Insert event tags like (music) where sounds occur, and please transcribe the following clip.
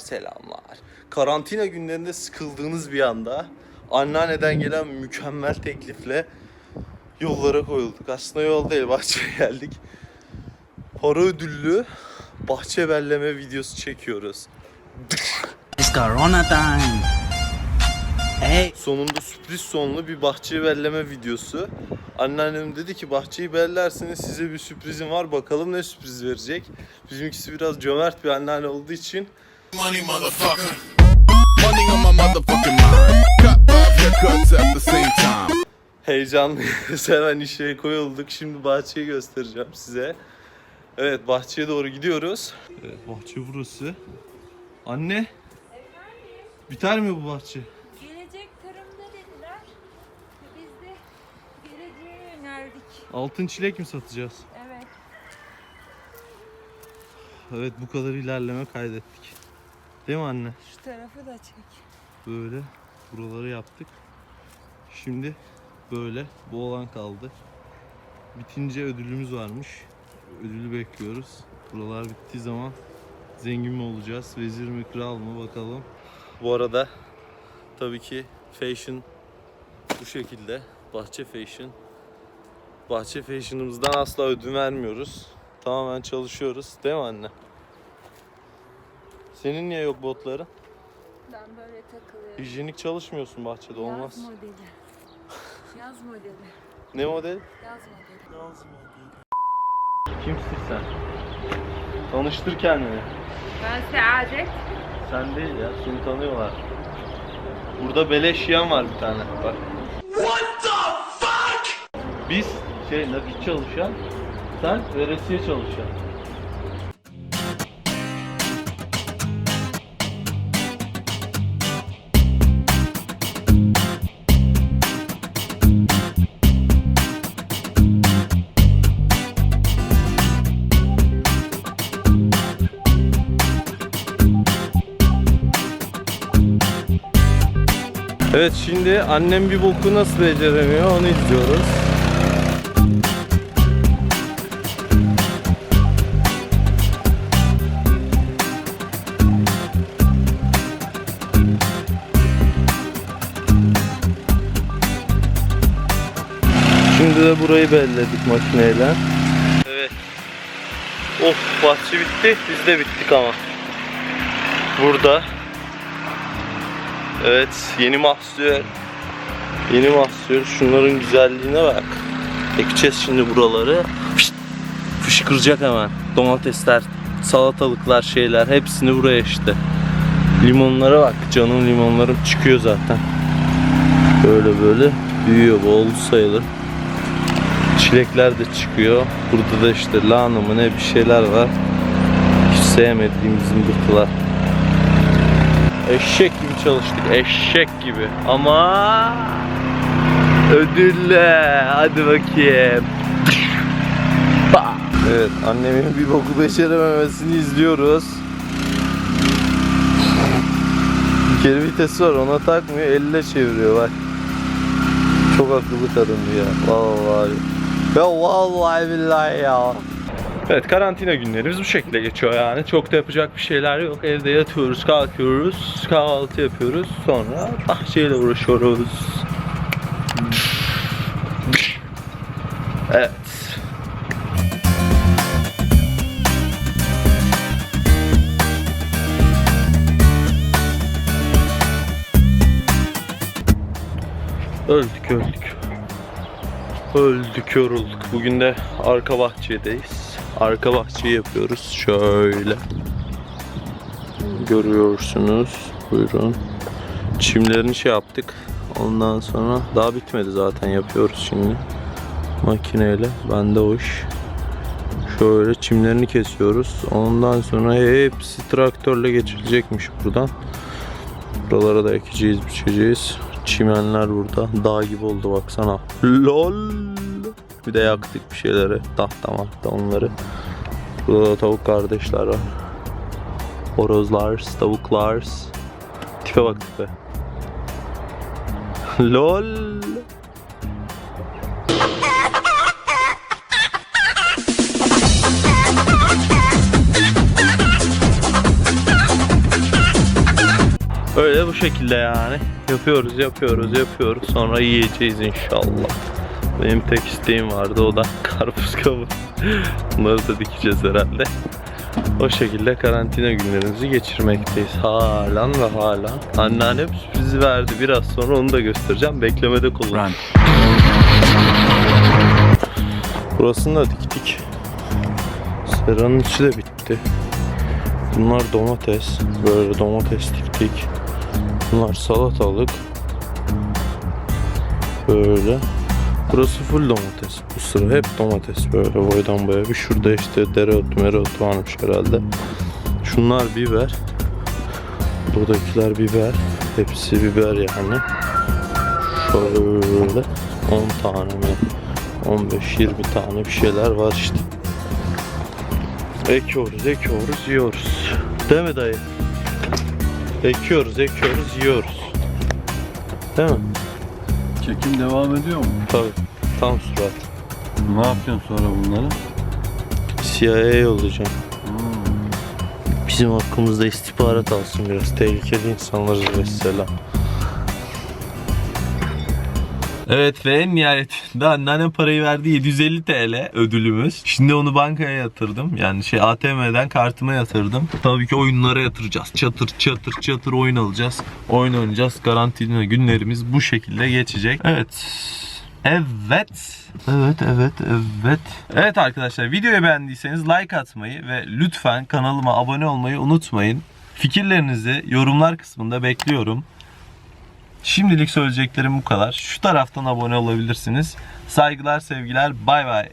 Selamlar. Karantina günlerinde sıkıldığınız bir anda anneanneden gelen mükemmel teklifle yollara koyulduk. Aslında yol değil, bahçeye (laughs) geldik. Para ödüllü bahçe belleme videosu çekiyoruz. It's Corona time. Hey. Sonunda sürpriz sonlu bir bahçe belleme videosu. Anneannem dedi ki bahçeyi bellerseniz size bir sürprizim var. Bakalım ne sürpriz verecek. Bizimkisi biraz cömert bir anneanne olduğu için Money, motherfucker. Money on my motherfucking mind. Cut five haircuts at the same time. heyecanlıyız. (laughs) Hemen işe koyulduk. Şimdi bahçeyi göstereceğim size. Evet bahçeye doğru gidiyoruz. Evet bahçe burası. Anne. Biter mi bu bahçe? Gelecek tarımda dediler. Biz de geleceğe yöneldik. Altın çilek mi satacağız? Evet. Evet bu kadar ilerleme kaydettik. Değil mi anne? Şu tarafı da çek. Böyle buraları yaptık. Şimdi böyle bu olan kaldı. Bitince ödülümüz varmış. Ödülü bekliyoruz. Buralar bittiği zaman zengin mi olacağız? Vezir mi kral mı bakalım. Bu arada tabii ki fashion bu şekilde. Bahçe fashion. Bahçe fashion'ımızdan asla ödün vermiyoruz. Tamamen çalışıyoruz. Değil mi anne? Senin niye yok botların? Ben böyle takılıyorum. Hijyenik çalışmıyorsun bahçede olmaz. Yaz modeli. Yaz modeli. (laughs) Ne model? Yaz modeli. Kimsin sen? Tanıştır kendini. Ben Saadet. Sen değil ya, seni tanıyorlar. Burada beleş yiyen var bir tane. Bak. What the fuck? Biz şey nakit çalışan, sen veresiye çalışan. Evet şimdi annem bir boku nasıl beceremiyor onu izliyoruz. Şimdi de burayı belledik makineyle. Evet. Of bahçe bitti. Biz de bittik ama. Burada Evet, yeni mahsul. Yeni mahsul. Şunların güzelliğine bak. Ekeceğiz şimdi buraları. Fışt, fışkıracak hemen. Domatesler, salatalıklar, şeyler hepsini buraya işte. Limonlara bak. Canım limonlarım çıkıyor zaten. Böyle böyle büyüyor. Bol sayılır. Çilekler de çıkıyor. Burada da işte lahana mı ne bir şeyler var. Hiç sevmediğim zımbırtılar. Eşek gibi çalıştık. Eşek gibi. Ama ödülle. Hadi bakayım. Evet annemin bir boku becerememesini izliyoruz. Bir kere vitesi var ona takmıyor elle çeviriyor bak. Çok akıllı kadın ya. Vallahi. Ya vallahi billahi ya. Evet karantina günlerimiz bu şekilde geçiyor yani. Çok da yapacak bir şeyler yok. Evde yatıyoruz, kalkıyoruz, kahvaltı yapıyoruz. Sonra bahçeyle uğraşıyoruz. Evet. Öldük öldük. Öldük yorulduk. Bugün de arka bahçedeyiz. Arka bahçeyi yapıyoruz. Şöyle. Görüyorsunuz. Buyurun. Çimlerini şey yaptık. Ondan sonra daha bitmedi zaten yapıyoruz şimdi. Makineyle. Bende o iş. Şöyle çimlerini kesiyoruz. Ondan sonra hepsi traktörle geçilecekmiş buradan. Buralara da ekeceğiz, biçeceğiz. Çimenler burada. Dağ gibi oldu baksana. LOL. Bir de yaktık bir şeyleri. Tahta mahta onları. Burada da tavuk kardeşler var. Horozlar, tavuklar. Tipe bak tipe. LOL. Öyle bu şekilde yani. Yapıyoruz, yapıyoruz, yapıyoruz. Sonra yiyeceğiz inşallah. Benim tek isteğim vardı o da (laughs) karpuz kabuğu. Bunları da dikeceğiz herhalde. O şekilde karantina günlerimizi geçirmekteyiz. Halen ve halen. Anneannem sürprizi verdi. Biraz sonra onu da göstereceğim. Beklemede kullan. Burasını da diktik. Seranın içi de bitti. Bunlar domates. Böyle domates diktik. Bunlar salatalık. Böyle. Burası full domates. Bu sıra hep domates böyle boydan boya. Bir şurada işte dereotu mereotu varmış herhalde. Şunlar biber. Buradakiler biber. Hepsi biber yani. Şöyle 10 tane mi? 15-20 tane bir şeyler var işte. Ekiyoruz, ekiyoruz, yiyoruz. Değil mi dayı? Ekiyoruz, ekiyoruz, yiyoruz. Değil mi? Çekim devam ediyor mu? Tabii. Tam surat. Ne yapıyorsun sonra bunları? CIA'ya yollayacağım. Bizim hakkımızda istihbarat alsın biraz. Tehlikeli insanlarız mesela. Evet ve en nihayetinde anneannem parayı verdi 750 TL ödülümüz. Şimdi onu bankaya yatırdım. Yani şey ATM'den kartıma yatırdım. Tabii ki oyunlara yatıracağız. Çatır çatır çatır oyun alacağız. Oyun oynayacağız. Garantili günlerimiz bu şekilde geçecek. Evet. Evet. Evet, evet, evet. Evet arkadaşlar videoyu beğendiyseniz like atmayı ve lütfen kanalıma abone olmayı unutmayın. Fikirlerinizi yorumlar kısmında bekliyorum. Şimdilik söyleyeceklerim bu kadar. Şu taraftan abone olabilirsiniz. Saygılar, sevgiler. Bay bay.